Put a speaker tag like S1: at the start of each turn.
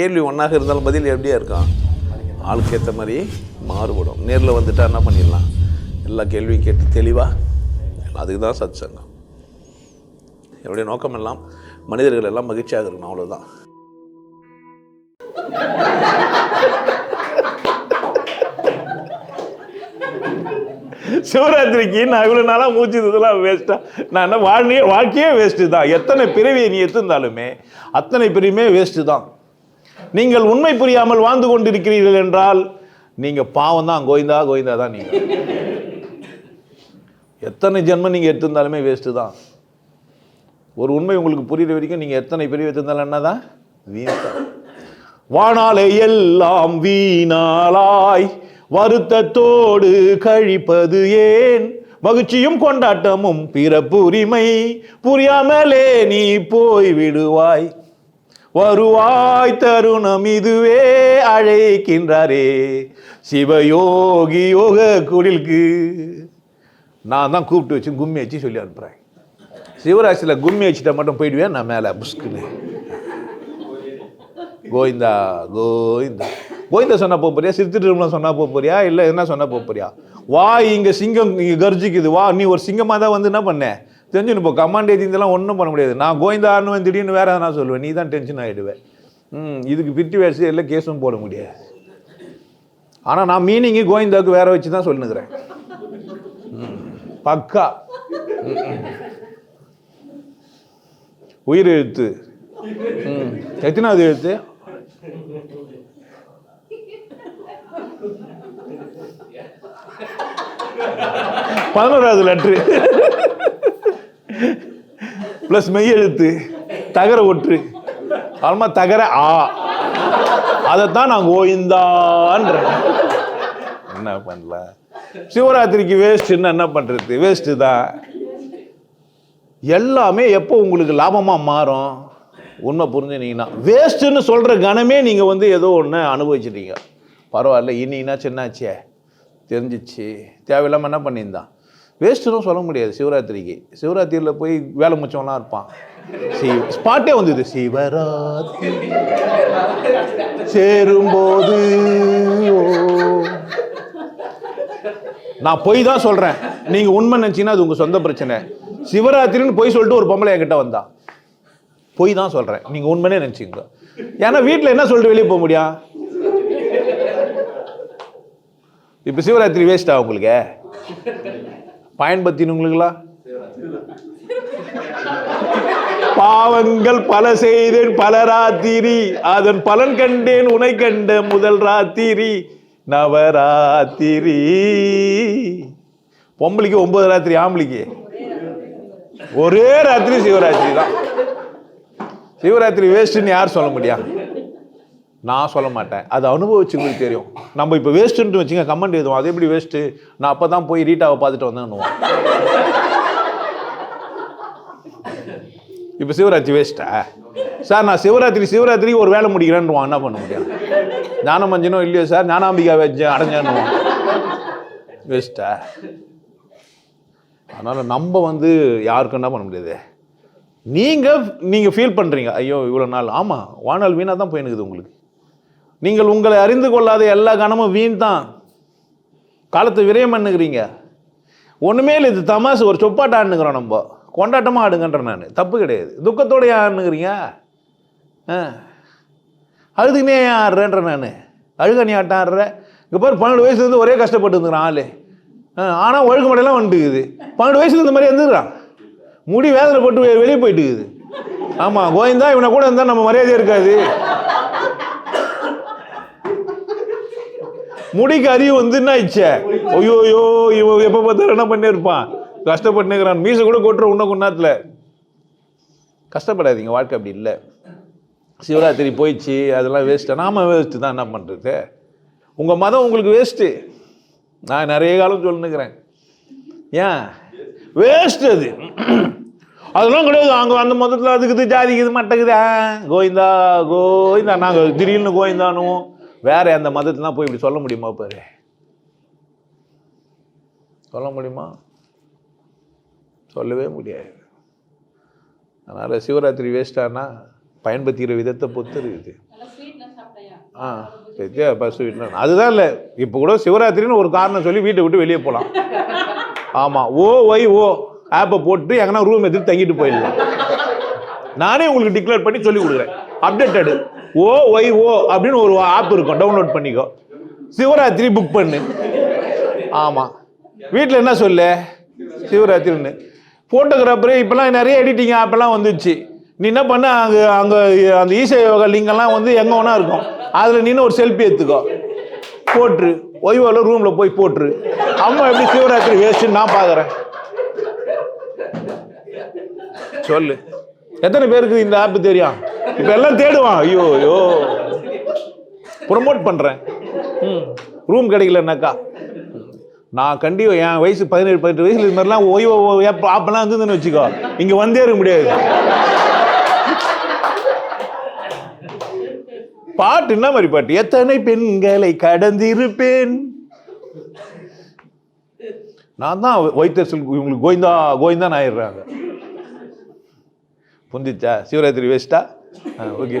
S1: கேள்வி ஒன்றாக இருந்தாலும் பதில் எப்படியா இருக்கும்? ஆளுக்கு ஏற்ற மாதிரி மாறுபடும். நேரில் வந்துட்டா என்ன பண்ணிடலாம்? எல்லா கேள்வியும் கேட்டு தெளிவாக அதுக்கு தான் சத் சங்கம் என்னுடைய நோக்கம் எல்லாம் மனிதர்கள் எல்லாம் மகிழ்ச்சியாக இருக்கணும் அவ்வளோதான்
S2: சிவராத்திரிக்கு நான் இவ்வளோ நாளாக மூச்சு இதெல்லாம் வேஸ்ட்டாக நான் என்ன வாழ்க்கையே வாழ்க்கையே வேஸ்ட்டு தான். எத்தனை பிறவியை நீ எடுத்திருந்தாலுமே அத்தனை பிரிவுமே வேஸ்ட்டு தான். நீங்கள் உண்மை புரியாமல் வாழ்ந்து கொண்டிருக்கிறீர்கள் என்றால் நீங்கள் பாவம் தான் கோவிந்தா கோவிந்தா தான் நீங்கள் எத்தனை ஜென்மம் நீங்கள் எடுத்திருந்தாலுமே வேஸ்ட்டு தான். ஒரு உண்மை உங்களுக்கு புரியுற வரைக்கும் நீங்கள் எத்தனை பெரிய எடுத்திருந்தாலும் என்னதான்? தான் வானாலே எல்லாம் வீணாலாய் வருத்தத்தோடு கழிப்பது ஏன்? மகிழ்ச்சியும் கொண்டாட்டமும் பிறப்புரிமை புரியாமலே நீ போய் விடுவாய் வருவாய் தருணம் இதுவே அழைக்கின்றாரே. சிவயோகி யோக குடிலுக்கு. நான் தான் கூப்பிட்டு வச்சு கும்மி வச்சு சொல்லி அனுப்புகிறேன் சிவராசியில் கும்மி வச்சுட்டா மட்டும் போயிடுவேன் நான் மேலே புஷ்குன்னு கோவிந்தா கோவிந்தா. கோவிந்தா சொன்ன போக போறியா? சிறுத்திருமலம் சொன்னால் போக போறியா? இல்லை என்ன சொன்ன போக போறியா? வா இங்கே சிங்கம் இங்கே கர்ஜிக்குது. வா நீ ஒரு சிங்கமாக தான் வந்து என்ன பண்ண? தெரிஞ்சுன்னு இப்போ கமாண்ட் ஏஜென்சிலாம் ஒன்றும் பண்ண முடியாது. நான் கோவிந்தான்னு வந்து திடீர்னு வேறு எதனா சொல்லுவேன் நீ தான் டென்ஷன் ஆகிடுவேன் ம் இதுக்கு பிட்டி வேர்ஸ் இல்லை கேஸும் போட முடியாது. ஆனால் நான் மீனிங்கு கோவிந்தாவுக்கு வேற வச்சு தான் சொல்லுங்கிறேன் பக்கா. உயிர் எழுத்து. ம். எத்தனாவது எழுத்து? பதினோராவது லெட்ரு ப்ளஸ் மெய் எழுத்து தகர ஒற்று. ஆல்மா தகர ஆ. அதைத்தான் நான் கோயிந்தான்ற என்ன பண்ணல? சிவராத்திரிக்கு வேஸ்ட்டுன்னு என்ன பண்ணுறது வேஸ்ட்டு தான். எல்லாமே எப்போ உங்களுக்கு லாபமாக மாறும்? உண்மை புரிஞ்சுனீங்கன்னா. வேஸ்ட்டுன்னு சொல்கிற கணமே நீங்கள் வந்து ஏதோ ஒன்று அனுபவிச்சிட்டீங்க. பரவாயில்ல இன்னிங்கன்னா சின்னாச்சே தெரிஞ்சிச்சு. தேவையில்லாமல் என்ன பண்ணியிருந்தான்? வேஸ்ட்டுன்னு சொல்ல முடியாது சிவராத்திரிக்கு. சிவராத்திரியில் போய் வேலை முச்சவன்லாம் இருப்பான். சி ஸ்பாட்டே வந்தது சிவராத்திரி. சேரும்போது ஓ. நான் பொய் தான் சொல்கிறேன் நீங்கள் உண்மை நினச்சிங்கன்னா அது உங்கள் சொந்த பிரச்சனை. சிவராத்திரின்னு பொய் சொல்லிட்டு ஒரு பொம்பளை என்கிட்ட வந்தா. பொய் தான் சொல்கிறேன் நீங்கள் உண்மையே நினச்சிங்க ஏன்னா வீட்டில் என்ன சொல்லிட்டு வெளியே போக முடியும்? இப்போ சிவராத்திரி வேஸ்ட்டா உங்களுக்கு? பயன்படுத்தினுங்களா? பாவங்கள் பல செய்தேன் பல ராத்திரி. அதன் பலன் கண்டேன் உனை கண்ட முதல் ராத்திரி. நவராத்திரி. பொம்பளைக்கு ஒன்பது ராத்திரி ஆம்பளைக்கு? ஒரே ராத்திரி சிவராத்திரி தான். சிவராத்திரி வேஸ்ட்டுன்னு யார் சொல்ல முடியும்? நான் சொல்ல மாட்டேன். அது அனுபவிச்சுங்களுக்கு தெரியும். நம்ம இப்போ வேஸ்ட்டுன்ட்டு வச்சுங்க கமெண்ட் எழுதுவோம். அது எப்படி வேஸ்ட்டு நான் அப்போ தான் போய் ரீட்டாவை பார்த்துட்டு வந்தேன்னுவோம் இப்போ சிவராத்திரி வேஸ்ட்டா சார் நான் சிவராத்திரி சிவராத்திரி ஒரு வேலை முடிக்கிறேன்னுவான் என்ன பண்ண முடியும்? ஞானமஞ்சனோ இல்லையோ சார் ஞானாம்பிகா வச்சு அடைஞ்சான்னுவான் வேஸ்ட்டா அதனால் நம்ம வந்து யாருக்கும் என்ன பண்ண முடியாது. நீங்கள் நீங்கள் ஃபீல் பண்ணுறீங்க ஐயோ இவ்வளோ நாள். ஆமாம் வானால் வீணாக தான் போயினுக்குது உங்களுக்கு. நீங்கள் உங்களை அறிந்து கொள்ளாத எல்லா கணமும் வீண் தான் காலத்தை விரயம் பண்ணுகிறீங்க. ஒன்றுமே இல்லை இது தமாசு ஒரு சொப்பாட்ட ஆடுனுங்கிறோம் நம்ம. கொண்டாட்டமாக ஆடுங்கன்ற நான். தப்பு கிடையாது. துக்கத்தோடைய ஏன் ஆடுனுங்கிறீங்க? ஆ. அழுதுனே ஏன் ஆடுறேன்ற நான். அழுக நீ ஆட்டம் ஆடுற. இங்கே பாரு பன்னெண்டு வயசுலேருந்து ஒரே கஷ்டப்பட்டு இருந்துக்கிறான் ஆள். ஆனால் ஒழுக்க மாட்டெல்லாம் வந்துட்டுக்குது பன்னெண்டு வயசுல இந்த மாதிரி இருந்துக்கிறான். முடி வேதனை போட்டு வெளியே போயிட்டுக்குது. ஆமாம் கோயந்தா இவனை கூட இருந்தால் நம்ம மரியாதை இருக்காது. முடிக்கு அறிவு வந்து என்ன ஆயிடுச்சே. ஐயோ ஐயோ இவன் எப்போ பார்த்தாலும் என்ன பண்ணியிருப்பான் கஷ்டப்பட்டுக்கிறான் மீசை கூட கொட்டுற உன்ன கொண்டாத்துல கஷ்டப்படாதீங்க வாழ்க்கை அப்படி இல்லை. சிவராத்திரி போயிடுச்சு அதெல்லாம் வேஸ்ட்டு நாம வேஸ்ட்டு தான் என்ன பண்ணுறது உங்கள் மதம் உங்களுக்கு வேஸ்ட்டு நான் நிறைய காலம் சொல்லுங்கிறேன் ஏன்? வேஸ்ட் அது. அதெல்லாம் கிடையாது. அங்கே அந்த மதத்தில் அதுக்குது ஜாதிக்குது மட்டக்குது. கோவிந்தா கோவிந்தா. நாங்கள் திடீர்னு கோவிந்தானுவோம். வேறு எந்த மதத்துலாம் போய் இப்படி சொல்ல முடியுமா பாரு? சொல்ல முடியுமா? சொல்லவே முடியாது. அதனால் சிவராத்திரி வேஸ்டானா பயன்படுத்திக்கிற விதத்தை பொறுத்து இருக்குது. ஆ சரி பஸ் வீட்டில் அதுதான் இல்லை. இப்போ கூட சிவராத்திரின்னு ஒரு காரணம் சொல்லி வீட்டை விட்டு வெளியே போகலாம் ஆமாம் ஓ ஒய் ஓ ஆப்பை போட்டு எங்கன்னா ரூம் எடுத்து தங்கிட்டு போயிடலாம். நானே உங்களுக்கு டிக்ளேர் பண்ணி சொல்லி கொடுக்குறேன். அப்டேட்டடு ஓ ஒய் ஓ அப்படின்னு ஒரு ஆப் இருக்கும். டவுன்லோட் பண்ணிக்கோ. சிவராத்திரி புக் பண்ணு. ஆமாம் வீட்டில் என்ன சொல்லு? சிவராத்திரின்னு. ஃபோட்டோகிராஃபரு இப்போலாம் நிறைய எடிட்டிங் ஆப்பெல்லாம் வந்துச்சு. நீ என்ன பண்ண? அங்கே அங்கே அந்த ஈசை யோகா லிங்கெல்லாம் வந்து எங்கே வேணா இருக்கும். அதில் நின்று ஒரு செல்ஃபி எடுத்துக்கோ. போட்டுரு ஒய்வோவில் ரூமில் போய் போட்டுரு அம்மா எப்படி சிவராத்திரி வேஸ்ட்டுன்னு நான் பார்க்குறேன் சொல்லு. எத்தனை பேருக்கு இந்த ஆப் தெரியும்? இப்போ எல்லாம் தேடுவான். ஐயோ ஐயோ. ப்ரொமோட் பண்ணுறேன் ம். ரூம் கிடைக்கலனாக்கா. நான் கண்டிப்பாக என் வயசு பதினேழு பதினெட்டு வயசுல இது மாதிரிலாம் ஓய்வு ஆப்பெல்லாம் இருந்ததுன்னு வச்சுக்கோ. இங்கே வந்தே இருக்க முடியாது. பாட்டு என்ன மாதிரி பாட்டு? எத்தனை பெண்களை கடந்திருப்பேன்? நான் தான் வைத்தரசல் இவங்களுக்கு கோவிந்தா கோவிந்தான் ஆயிடுறாங்க. புந்திச்சா? சிவராத்திரி வேஸ்டா ஓகே